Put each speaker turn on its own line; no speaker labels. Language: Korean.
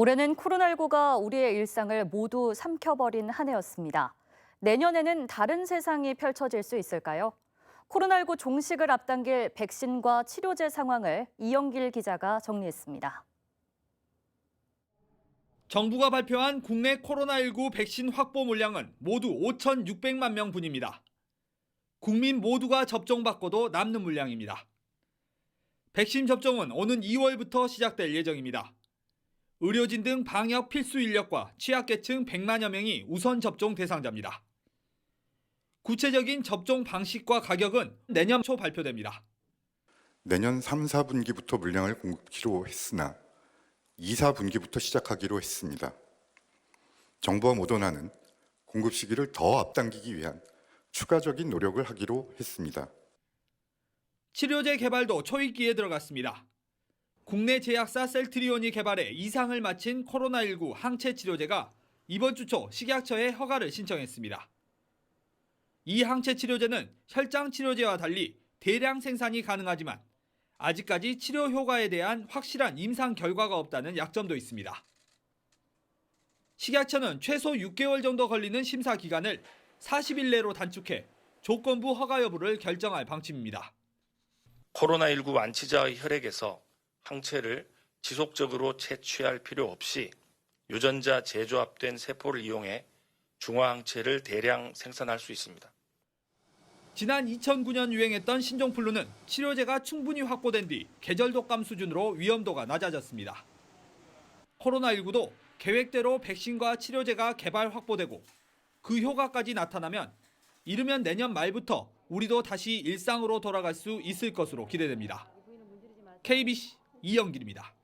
올해는 코로나19가 우리의 일상을 모두 삼켜버린 한 해였습니다. 내년에는 다른 세상이 펼쳐질 수 있을까요? 코로나19 종식을 앞당길 백신과 치료제 상황을 이영길 기자가 정리했습니다.
정부가 발표한 국내 코로나19 백신 확보 물량은 모두 5,600만 명분입니다. 국민 모두가 접종받고도 남는 물량입니다. 백신 접종은 오는 2월부터 시작될 예정입니다. 의료진 등 방역 필수 인력과 취약계층 100만여 명이 우선 접종 대상자입니다. 구체적인 접종 방식과 가격은 내년 초 발표됩니다.
내년 3, 4분기부터 물량을 공급키로 했으나 2, 4분기부터 시작하기로 했습니다. 정부와 모더나는 공급 시기를 더 앞당기기 위한 추가적인 노력을 하기로 했습니다.
치료제 개발도 초입기에 들어갔습니다. 국내 제약사 셀트리온이 개발해 이상을 마친 코로나19 항체 치료제가 이번 주 초 식약처에 허가를 신청했습니다. 이 항체 치료제는 혈장 치료제와 달리 대량 생산이 가능하지만 아직까지 치료 효과에 대한 확실한 임상 결과가 없다는 약점도 있습니다. 식약처는 최소 6개월 정도 걸리는 심사 기간을 40일 내로 단축해 조건부 허가 여부를 결정할 방침입니다.
코로나19 완치자의 혈액에서 항체를 지속적으로 채취할 필요 없이 유전자 재조합된 세포를 이용해 중화항체를 대량 생산할 수 있습니다.
지난 2009년 유행했던 신종플루는 치료제가 충분히 확보된 뒤 계절 독감 수준으로 위험도가 낮아졌습니다. 코로나19도 계획대로 백신과 치료제가 개발 확보되고 그 효과까지 나타나면 이르면 내년 말부터 우리도 다시 일상으로 돌아갈 수 있을 것으로 기대됩니다. KBC 이영길입니다.